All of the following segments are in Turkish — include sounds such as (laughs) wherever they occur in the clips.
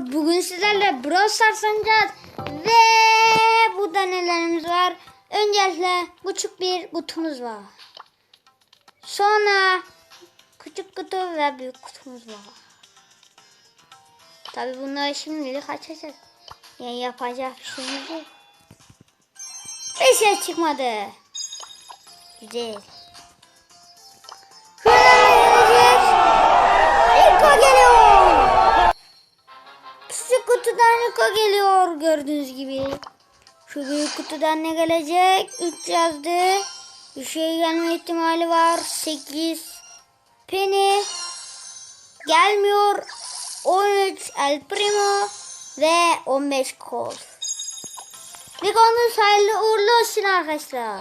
bugün sizlerle Brawl Stars oynayacağız ve burada nelerimiz var? Öncelikle küçük bir kutumuz var. Sonra küçük kutu ve büyük kutumuz var. Tabi bunları şimdilik açacağız. Yani yapacak bir şeyimiz yok. Bir şey çıkmadı. Güzel. Niko geliyor. Niko geliyor gördüğünüz gibi. Şu büyük kutudan ne gelecek? 3 yazdı. Bir şey gelme ihtimali var. 8. Penny. Gelmiyor. 13 El Primo. Ve 15 Colt. Niko'nun hayırlı uğurlu olsun arkadaşlar.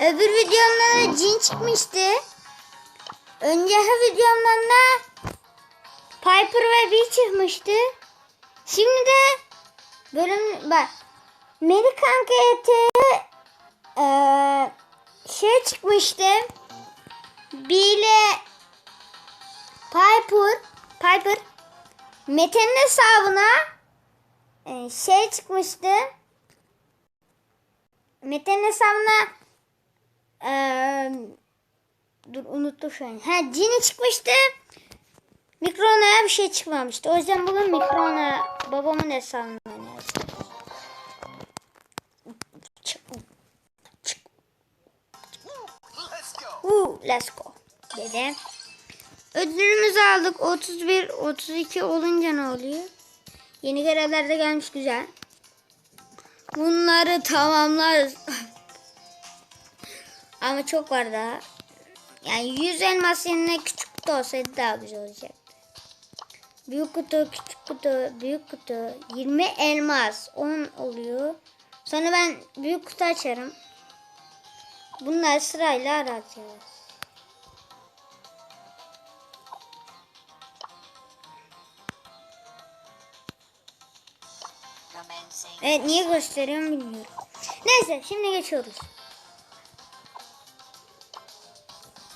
Öbür videomda da cin çıkmıştı. Önceki videomdan da Piper ve Bee çıkmıştı. Şimdi de bölüm bak Amerikan KT eee şey çıkmıştı. Bee ile Piper Piper Mete'nin hesabına eee, şey çıkmıştı. Mete'nin hesabına eee Dur unuttum şu an. Ha Cini çıkmıştı. Mikrona'ya bir şey çıkmamıştı. O yüzden bugün Mikrona babamın hesabını oynayacağız. Woo, let's go. Dedi. Ödülümüzü aldık. 31, 32 olunca ne oluyor? Yeni görevler de gelmiş güzel. Bunları tamamlarız. (laughs) Ama çok var daha. Yani 100 elmas yerine küçük kutu olsaydı daha güzel olacaktı. Büyük kutu, küçük kutu, büyük kutu. 20 elmas. 10 oluyor. Sonra ben büyük kutu açarım. Bunları sırayla. Commencing. Evet niye gösteriyorum bilmiyorum. Neyse şimdi geçiyoruz.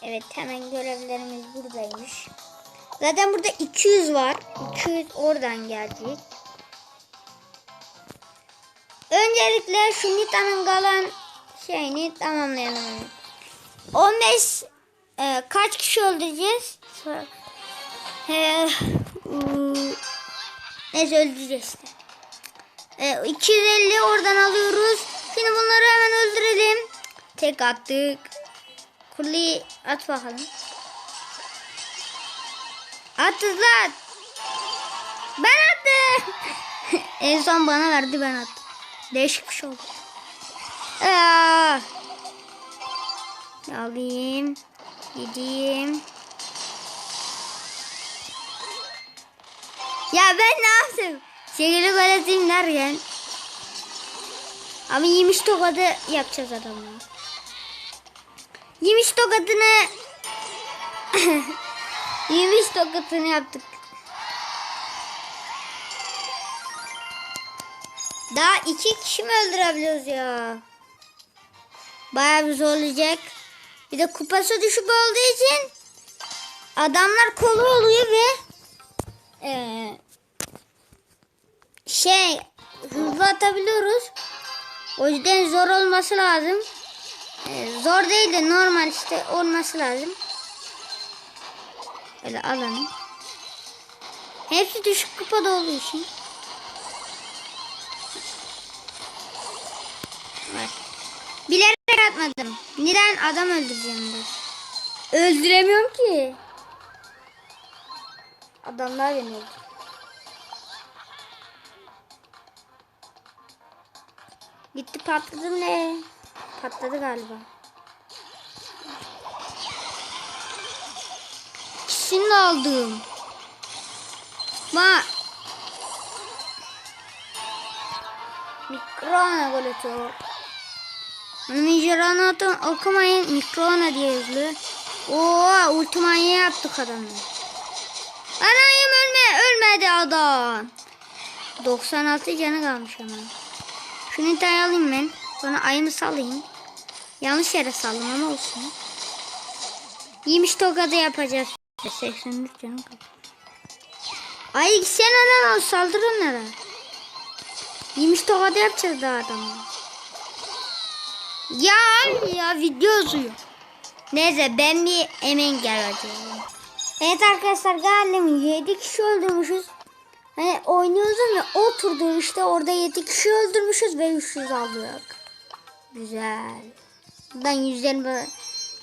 Evet hemen görevlerimiz buradaymış. Zaten burada 200 var. 200 oradan gelecek. Öncelikle şu Nita'nın kalan şeyini tamamlayalım. 15 e, kaç kişi öldüreceğiz? E, neyse öldüreceğiz işte. E, 250 oradan alıyoruz. Şimdi bunları hemen öldürelim. Tek attık. Kuleyi at bakalım. At. Ben attım. (laughs) en son bana verdi ben attım. Değişik bir şey oldu. Aa. Alayım. Gideyim. Ya ben ne yaptım? Şekeri gol atayım derken. Ama yemiş tokadı yapacağız adamla. Yemiş tokatını (laughs) Yemiş tokatını yaptık. Daha iki kişi mi öldürebiliyoruz ya? Bayağı bir zorlayacak. Bir de kupası düşük olduğu için adamlar kolu oluyor ve eee, şey hızlı atabiliyoruz. O yüzden zor olması lazım. Ee, zor değil de normal işte olması lazım. Böyle alalım. Hepsi düşük kupada olduğu için. Bak. Bilerek atmadım. Neden adam öldüreceğim ben? Öldüremiyorum ki. Adamlar beni öldürdü. Gitti patladı ne? Patladı galiba. De aldım. Ma. Mikrona gol atıyor. Mikrona okumayın. Mikrona diye yazılıyor. Oo, ultimanya yaptık adamı. Anayım ölme. Ölmedi adam. 96 canı kalmış ama. Şunu iddiaya alayım ben. Sonra ayımı salayım. Yanlış yere saldım ama olsun. Yemiş tokadı yapacağız 83 canım. Ay sen adam ol saldır onlara. Yemiş tavada yapacağız daha adamı. Ya ya video uzuyor. Neyse ben bir emin geleceğim. Evet arkadaşlar galiba 7 kişi öldürmüşüz. Hani oynuyoruz ya oturdu işte orada 7 kişi öldürmüşüz ve 300 aldık. Güzel. Ben 100 elma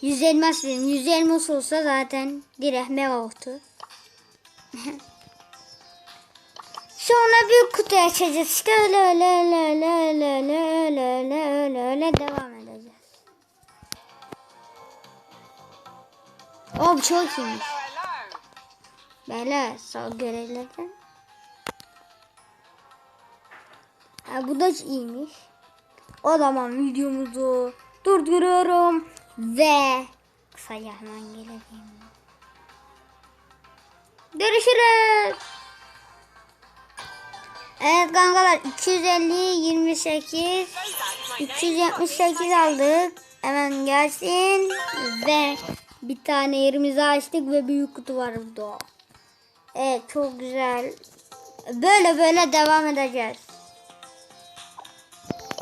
100 elmas dedim. 100 elmas olsa zaten direkt mega oldu. Sonra büyük kutu açacağız. İşte öyle öyle öyle öyle öyle öyle öyle öyle öyle öyle devam edeceğiz. Oh çok iyiymiş. Böyle sağ görevlerden. Ha, bu da iyiymiş. O zaman videomuzu durduruyorum ve kısa hemen gelelim. Görüşürüz. Evet kankalar 250 28 378 aldık. Hemen gelsin ve bir tane yerimizi açtık ve büyük kutu var burada. Evet çok güzel. Böyle böyle devam edeceğiz.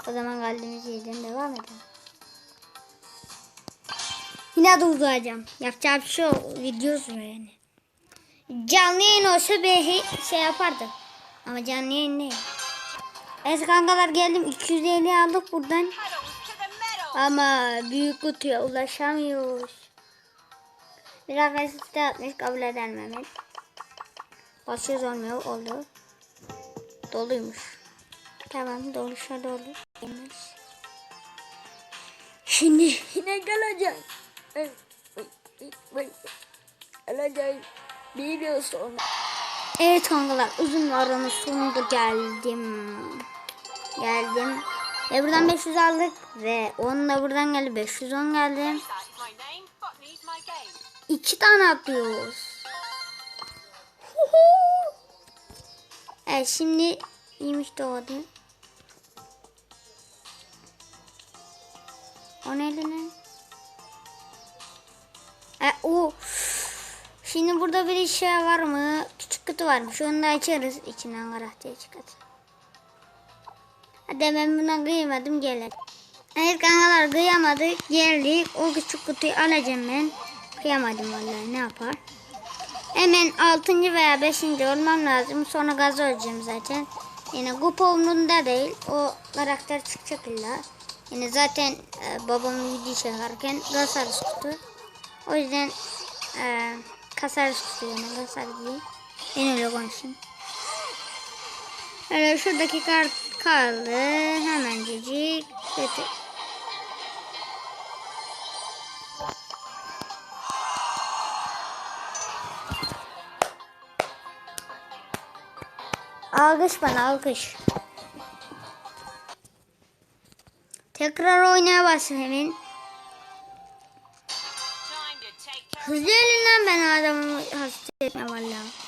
O zaman kaldığımız yerden devam edelim. Yine de uzayacağım. Yapacağım bir şey. Videosu yani. Canlı yayın olsa bir şey yapardım. Ama canlı yayın değil. Evet kankalar geldim. 250 aldık buradan. Ama büyük kutuya ulaşamıyoruz. Bir arkadaş da atmış kabul eder Mehmet. Basıyoruz olmuyor. Oldu. Doluymuş. Tamam doluşa dolu. Şimdi yine geleceğim. Evet kankalar uzun aranın sonunda geldim. Geldim. Ve buradan 500 aldık. Ve 10 da buradan geldi. 510 geldi. İki tane atlıyoruz. evet şimdi iyiymiş doğdu. O ne? E, o. Şimdi burada bir şey var mı? Küçük kutu varmış. Onu da açarız. İçinden karakter çıkar. Hadi ben buna kıyamadım gelelim. Evet kankalar kıyamadık. Geldik. O küçük kutuyu alacağım ben. Kıyamadım vallahi ne yapar. Hemen 6. veya 5. olmam lazım. Sonra gaz öleceğim zaten. Yani kupa umurumda değil. O karakter çıkacak illa. Yani zaten e, babamın video çekerken kasarız kutu. O yüzden e, kasarız kutu yani kasar değil. Ben öyle konuşayım. Öyle şuradaki kart kaldı. Hemencecik. Kötü. Alkış bana alkış. Tekrar oynaya başladım hemen. Hızlı ben adamı hasta etme valla.